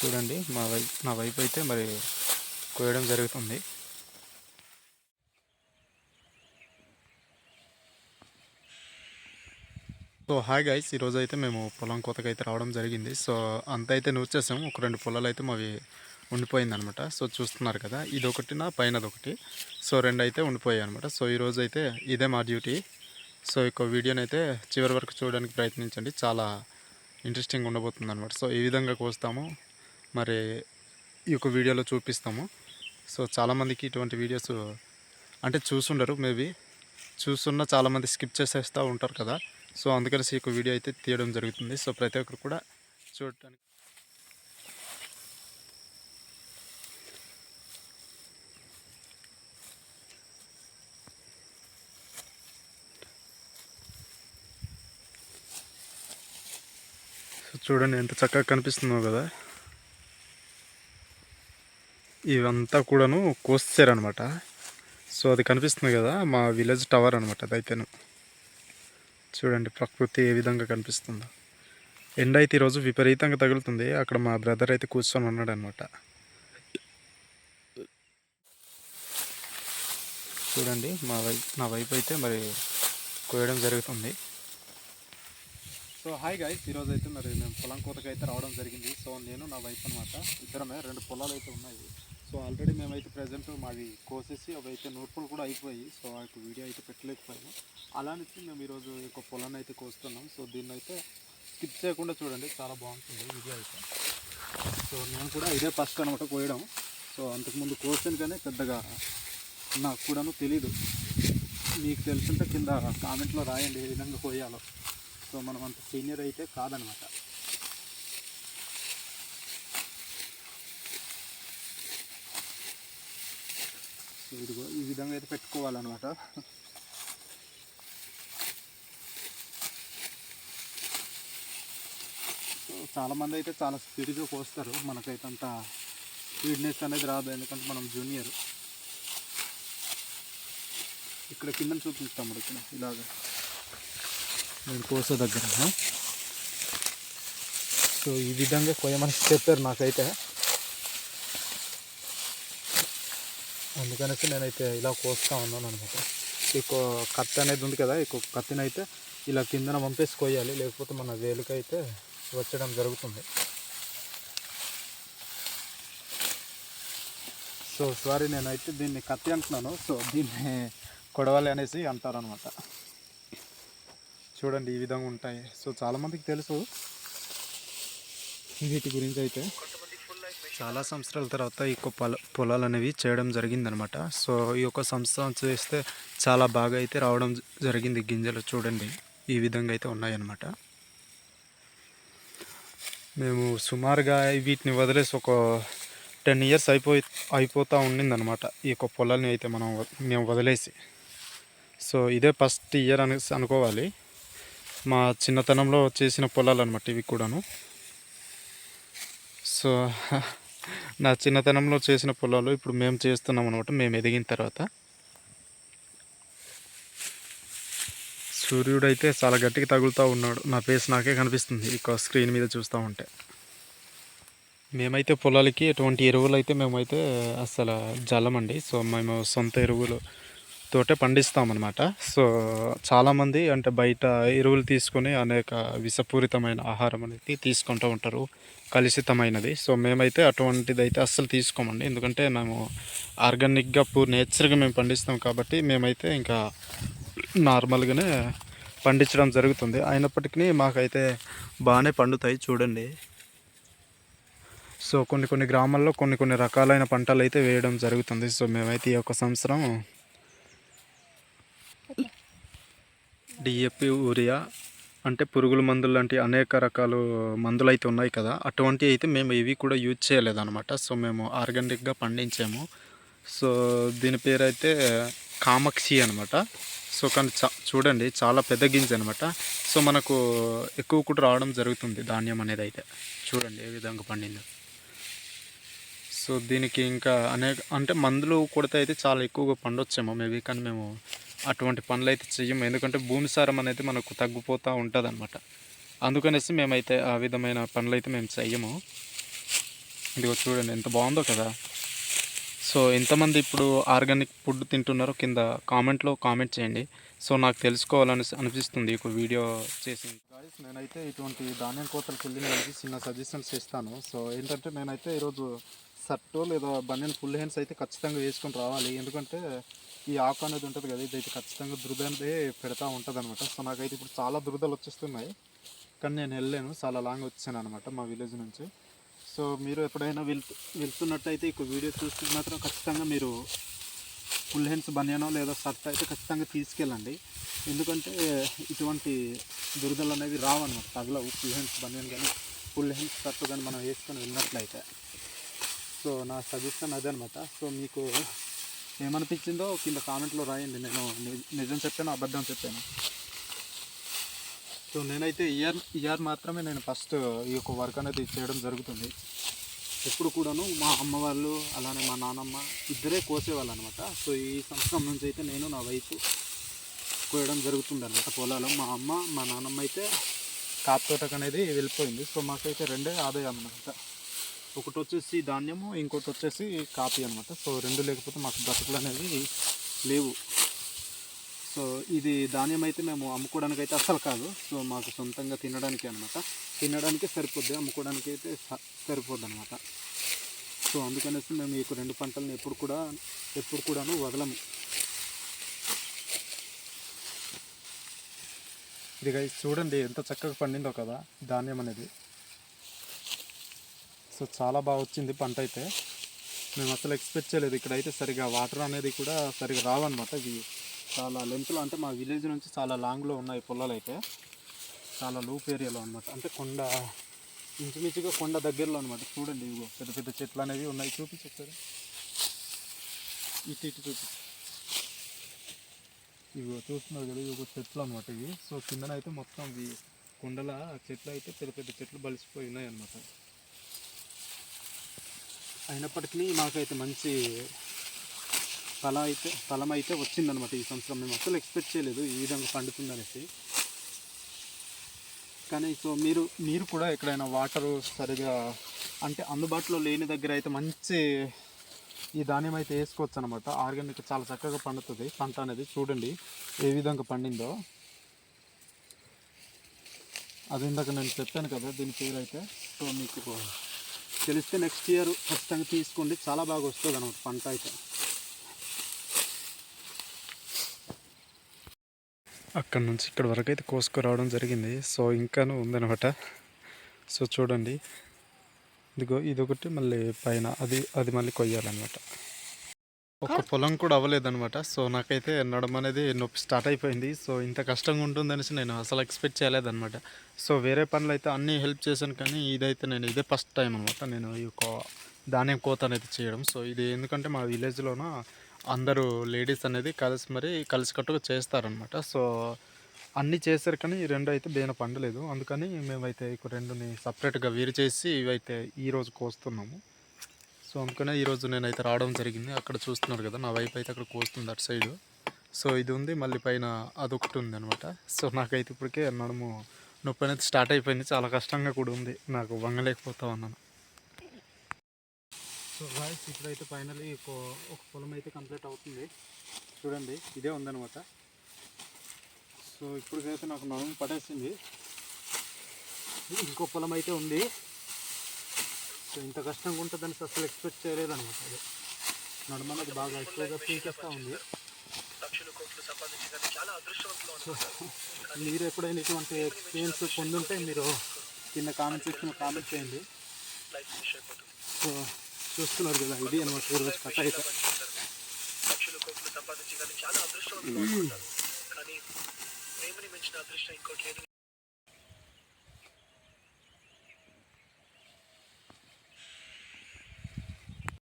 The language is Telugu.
చూడండి. మా వైపు నా వైపు అయితే మరి కోయడం జరుగుతుంది. So hi guys. ఈరోజు అయితే మేము పొలం కోతకు అయితే రావడం జరిగింది. సో అంత అయితే నూర్చేసాము ఒక రెండు పొలాలు అయితే మావి ఉండిపోయింది అనమాట సో చూస్తున్నారు కదా. ఇది ఒకటి నా పైన ఒకటి సో రెండు అయితే ఉండిపోయాయి అనమాట సో ఈరోజు అయితే ఇదే మా డ్యూటీ. సో ఈ వీడియోని అయితే చివరి వరకు చూడడానికి ప్రయత్నించండి. చాలా ఇంట్రెస్టింగ్ ఉండబోతుంది అనమాట సో ఈ విధంగా కోస్తాము. మరి ఈ యొక్క వీడియోలో చూపిస్తాము. సో చాలామందికి ఇటువంటి వీడియోస్ అంటే చూసుండరు మేబీ చూస్తున్న చాలామంది స్కిప్ చేసేస్తూ ఉంటారు కదా. సో అందుకనేసి ఈ వీడియో అయితే తీయడం జరుగుతుంది. సో ప్రతి ఒక్కరు కూడా చూడటానికి సో చూడండి ఎంత చక్కగా కనిపిస్తుందో కదా. ఇవంతా కూడాను కోసారనమాట సో అది కనిపిస్తుంది కదా మా విలేజ్ టవర్ అనమాట అదైతేను చూడండి ప్రకృతి ఏ విధంగా కనిపిస్తుందో. ఎండ అయితే ఈరోజు విపరీతంగా తగులుతుంది. అక్కడ మా బ్రదర్ అయితే కూర్చొని ఉన్నాడు అనమాట చూడండి మా వైపు నా వైపు అయితే మరి కోయడం జరుగుతుంది. సో హాయ్ గాయస్ ఈరోజు అయితే మరి మేము పొలం కోతకు అయితే రావడం జరిగింది. సో నేను నా వైఫ్ అనమాట ఇద్దరమే రెండు పొలాలు అయితే ఉన్నాయి. సో ఆల్రెడీ మేమైతే ప్రజెంట్ మాది కోసేసి అవి అయితే నూర్పులు కూడా అయిపోయి సో ఆ యొక్క వీడియో అయితే పెట్టలేకపోయాము. అలానే మేము ఈరోజు ఈ యొక్క పొలాన్ని అయితే కోస్తున్నాం. సో దీన్ని అయితే స్కిప్ చేయకుండా చూడండి. చాలా బాగుంటుంది వీడియో అయితే. సో నేను కూడా ఇదే ఫస్ట్ అనమాట కోయడం. సో అంతకుముందు కోసాను కానీ పెద్దగా నాకు కూడాను తెలీదు. మీకు తెలుసుంటే కింద కామెంట్లో రాయండి ఏ విధంగా కోయాలో. సో మనం అంత సీనియర్ అయితే కాదనమాట ఇదిగో ఈ విధంగా అయితే పెట్టుకోవాలన్నమాట. సో చాలామంది అయితే చాలా స్పీడ్గా కోస్తారు. మనకైతే అంత స్పీడ్నెస్ అనేది రాదు ఎందుకంటే మనం జూనియర్. ఇక్కడ కింద చూపిస్తాము ఇక్కడ ఇలాగ. నేను కోసే దగ్గర సో ఈ విధంగా కొయ్యమని చెప్పారు నాకైతే. అందుకనేసి నేనైతే ఇలా కోస్తా ఉన్నాను అనమాట ఈ కో- కత్తి అనేది ఉంది కదా ఈ కో- కత్తిని అయితే ఇలా కిందన పంపేసి కొయ్యాలి లేకపోతే మన వేలుకైతే వచ్చడం జరుగుతుంది. సో సారీ నేనైతే దీన్ని కత్తి అంటున్నాను సో దీన్ని కొడవాలి అనేసి అంటారనమాట చూడండి ఈ విధంగా ఉంటాయి. సో చాలామందికి తెలుసు వీటి గురించి అయితే. చాలా సంవత్సరాల తర్వాత ఈ యొక్క పొల పొలాలు అనేవి చేయడం జరిగిందనమాట. సో ఈ యొక్క సంవత్సరం చేస్తే చాలా బాగా అయితే రావడం జరిగింది గింజలు చూడండి. ఈ విధంగా అయితే ఉన్నాయన్నమాట. మేము సుమారుగా వీటిని వదిలేసి ఒక టెన్ ఇయర్స్ అయిపోయి అయిపోతూ ఉండిందనమాట. ఈ యొక్క పొలాన్ని అయితే మనం మేము వదిలేసి. సో ఇదే ఫస్ట్ ఇయర్ అని అనుకోవాలి. మా చిన్నతనంలో చేసిన పొలాలు అనమాట ఇవి కూడాను. సో నా చిన్నతనంలో చేసిన పొలాలు ఇప్పుడు మేము చేస్తున్నాం అనమాట మేము ఎదిగిన తర్వాత. సూర్యుడు అయితే చాలా గట్టిగా తగులుతూ ఉన్నాడు. నా ఫేస్ నాకే కనిపిస్తుంది. ఇక స్క్రీన్ మీద చూస్తూ ఉంటే. మేమైతే పొలాలకి ఎటువంటి ఎరువులు అయితే మేమైతే అసలు జల్లమండి. సో మేము సొంత ఎరువులు తోటే పండిస్తామన్నమాట. సో చాలామంది అంటే బయట ఎరువులు తీసుకొని అనేక విషపూరితమైన ఆహారం అనేది తీసుకుంటూ ఉంటారు. కలుషితమైనది. సో మేమైతే అటువంటిది అయితే అస్సలు తీసుకోమండి. ఎందుకంటే మేము ఆర్గానిక్గా పూర్ నేచర్గా మేము పండిస్తాం కాబట్టి మేమైతే ఇంకా నార్మల్గానే పండించడం జరుగుతుంది. అయినప్పటికీ మాకైతే బాగానే పండుతాయి చూడండి. సో కొన్ని కొన్ని గ్రామాల్లో కొన్ని కొన్ని రకాలైన పంటలు అయితే వేయడం జరుగుతుంది. సో మేమైతే ఈ యొక్క సంవత్సరం డిఏపి యూరియా అంటే పురుగుల మందులు లాంటి అనేక రకాలు మందులు అయితే ఉన్నాయి కదా. అటువంటి అయితే మేము ఇవి కూడా యూజ్ చేయలేదన్నమాట. సో మేము ఆర్గానిక్గా పండించాము. సో దీని పేరు అయితే కామక్షి అనమాట సో కానీ చూడండి చాలా పెద్ద గింజ అనమాట సో మనకు ఎక్కువ కూడా రావడం జరుగుతుంది ధాన్యం అనేది అయితే. చూడండి ఏ విధంగా పండిందో. సో దీనికి ఇంకా అనేక అంటే మందులు కొడితే అయితే చాలా ఎక్కువగా పండొచ్చేమో మేబీ కానీ మేము అటువంటి పనులు అయితే చెయ్యము. ఎందుకంటే భూమి సారం అనేది మనకు తగ్గిపోతూ ఉంటుంది అనమాట అందుకనేసి మేమైతే ఆ విధమైన పనులు అయితే మేము చెయ్యము. ఇదిగో చూడండి ఎంత బాగుందో కదా. సో ఎంతమంది ఇప్పుడు ఆర్గానిక్ ఫుడ్ తింటున్నారో కింద కామెంట్లో కామెంట్ చేయండి. సో నాకు తెలుసుకోవాలని అనిపిస్తుంది ఒక వీడియో చేసి నేనైతే ఇటువంటి ధాన్యం కోతలకు వెళ్ళిన వాళ్ళకి చిన్న సజెషన్స్ ఇస్తాను సో ఏంటంటే నేనైతే ఈరోజు షర్టు లేదా బనియన్ ఫుల్ హ్యాండ్స్ అయితే ఖచ్చితంగా వేసుకొని రావాలి. ఎందుకంటే ఈ ఆకు అనేది ఉంటుంది కదా ఇదైతే ఖచ్చితంగా దురద అనేది పెడతా ఉంటుంది అనమాట సో నాకైతే ఇప్పుడు చాలా దురదలు వచ్చేస్తున్నాయి. కానీ నేను వెళ్ళాను చాలా లాంగ్ వచ్చాను అనమాట మా విలేజ్ నుంచి. సో మీరు ఎప్పుడైనా వెళ్తు వెళ్తున్నట్టయితే ఈ వీడియో చూస్తే మాత్రం ఖచ్చితంగా మీరు ఫుల్ హ్యాండ్స్ బనియానో లేదా షర్ట్ అయితే ఖచ్చితంగా తీసుకెళ్ళండి. ఎందుకంటే ఇటువంటి దురదలు అనేవి రావన్నమాట తగలవు. ఫుల్ హ్యాండ్స్ బనియన్ కానీ ఫుల్ హ్యాండ్స్ షర్ట్ కానీ మనం వేసుకొని వెళ్ళినట్లయితే. సో నా సజెషన్ అదే సో మీకు ఏమనిపించిందో కింద కామెంట్లో రాయండి. నేను నిజం చెప్పాను అబద్ధం చెప్పాను. సో నేనైతే ఇయర్ ఇయర్ మాత్రమే నేను ఫస్ట్ ఈ యొక్క వర్క్ అనేది చేయడం జరుగుతుంది. ఎప్పుడు కూడాను మా అమ్మ వాళ్ళు అలానే మా నాన్నమ్మ ఇద్దరే కోసేవాళ్ళు అనమాట సో ఈ సంవత్సరం నుంచి అయితే నేను నా వైపు కోయడం జరుగుతుంది అనమాట పొలాలు మా అమ్మ మా నాన్నమ్మ అయితే కాపు తోటకు అనేది వెళ్ళిపోయింది. సో మాకైతే రెండే ఆదాయం అనమాట ఒకటి వచ్చేసి ధాన్యము ఇంకోటి వచ్చేసి కాపీ అనమాట సో రెండు లేకపోతే మాకు బ్రతుకులు అనేవి లేవు. సో ఇది ధాన్యం అయితే మేము అమ్ముకోవడానికి అయితే అస్సలు కాదు. సో మాకు సొంతంగా తినడానికి అనమాట తినడానికి సరిపోద్ది అమ్ముకోవడానికి అయితే సరిపోద్ది అనమాట సో అందుకనేసి మేము ఈ రెండు పంటలను ఎప్పుడు కూడా ఎప్పుడు కూడాను వదలము. ఇది చూడండి ఎంత చక్కగా పండిందో కదా ధాన్యం అనేది. సో చాలా బాగా వచ్చింది పంట అయితే. మేము అసలు ఎక్స్పెక్ట్ చేయలేదు. ఇక్కడైతే సరిగా వాటర్ అనేది కూడా సరిగా రావన్నమాట. ఇవి చాలా లెంత్లో అంటే మా విలేజ్ నుంచి చాలా లాంగ్లో ఉన్నాయి పొలాలు అయితే. చాలా లూప్ ఏరియాలో అనమాట అంటే కొండ ఇంచుమించుగా కొండ దగ్గరలో అనమాట చూడండి ఇవి పెద్ద పెద్ద చెట్లు అనేవి ఉన్నాయి. చూపించారు ఇటు ఇటు చూపించు. ఇవి చూస్తున్నారు కదా ఇవి ఒక చెట్లు అనమాట ఇవి. సో కిందన అయితే మొత్తం ఇవి కొండల చెట్లు అయితే పెద్ద పెద్ద చెట్లు బలిసిపోయి ఉన్నాయి అనమాట అయినప్పటికీ మాకైతే మంచి ఫలం అయితే ఫలం అయితే వచ్చిందనమాట ఈ సంవత్సరం. మేము అసలు ఎక్స్పెక్ట్ చేయలేదు ఈ విధంగా పండుతుందనేసి. కానీ సో మీరు మీరు కూడా ఎక్కడైనా వాటర్ సరిగా అంటే అందుబాటులో లేని దగ్గర అయితే మంచి ఈ ధాన్యం అయితే వేసుకోవచ్చు అనమాట ఆర్గానిక్ చాలా చక్కగా పండుతుంది. పంట అనేది చూడండి ఏ విధంగా పండిందో. అది ఇందాక నేను చెప్పాను కదా దీని పేరు అయితే సో మీకు తెలిస్తే నెక్స్ట్ ఇయర్ ఖచ్చితంగా తీసుకోండి. చాలా బాగా వస్తుంది అనమాట పంట అయితే. అక్కడ నుంచి ఇక్కడ వరకు అయితే కోసుకురావడం జరిగింది. సో ఇంకాను ఉందనమాట సో చూడండి. ఇదిగో ఇదొకటి మళ్ళీ పైన. అది అది మళ్ళీ కొయ్యాలన్నమాట. ఒక పొలం కూడా అవ్వలేదన్నమాట. సో నాకైతే నడమ అనేది నొప్పి స్టార్ట్ అయిపోయింది. సో ఇంత కష్టంగా ఉంటుందనేసి నేను అసలు ఎక్స్పెక్ట్ చేయలేదన్నమాట. సో వేరే పనులు అయితే అన్నీ హెల్ప్ చేశాను కానీ ఇదైతే నేను ఇదే ఫస్ట్ టైం అనమాట నేను ఈ యొక్క ధాన్యం కోత అనేది చేయడం. సో ఇది ఎందుకంటే మా విలేజ్లోన అందరూ లేడీస్ అనేది కలిసి మరి కలిసికట్టుగా చేస్తారనమాట సో అన్నీ చేస్తారు కానీ ఈ రెండు అయితే బేన పండలేదు. అందుకని మేమైతే ఇక రెండుని సపరేట్గా వేరు చేసి ఇవైతే ఈరోజు కోస్తున్నాము. సో అందుకనే ఈరోజు నేనైతే రావడం జరిగింది. అక్కడ చూస్తున్నారు కదా నా వైపు అయితే అక్కడ కోస్తుంది అటు సైడు. సో ఇది ఉంది మళ్ళీ పైన అదొకటి ఉంది అనమాట సో నాకైతే ఇప్పటికే నడుము నొప్పి అనేది స్టార్ట్ అయిపోయింది. చాలా కష్టంగా కూడా ఉంది నాకు వంగలేకపోతా ఉన్నాను. సో గాయస్ ఇప్పుడైతే ఫైనలీ ఒక పొలం అయితే కంప్లీట్ అవుతుంది. చూడండి ఇదే ఉందనమాట సో ఇప్పటికైతే నాకు నడుము పడేసింది ఇంకో పొలం అయితే ఉంది. సో ఇంత కష్టంగా ఉంటుందని అసలు ఎక్స్పెక్ట్ చేయలేదన్నమాట అది. నడుమ అనేది బాగా ఎక్కువగా పీకేస్తూ ఉంది. సో మీరు ఎప్పుడైనా ఇటువంటి ఎక్స్పీరియన్స్ పొందుంటే మీరు కింద కామెంట్ సెక్షన్ కామెంట్ చేయండి. సో చూస్తున్నారు కదా ఇది అనమాట ఈరోజు కథ అయితే. సంపాదించి కానీ చాలా అదృష్టవంతులు కానీ ప్రేమని మించిన అదృష్టం ఇంకోటి లేదు.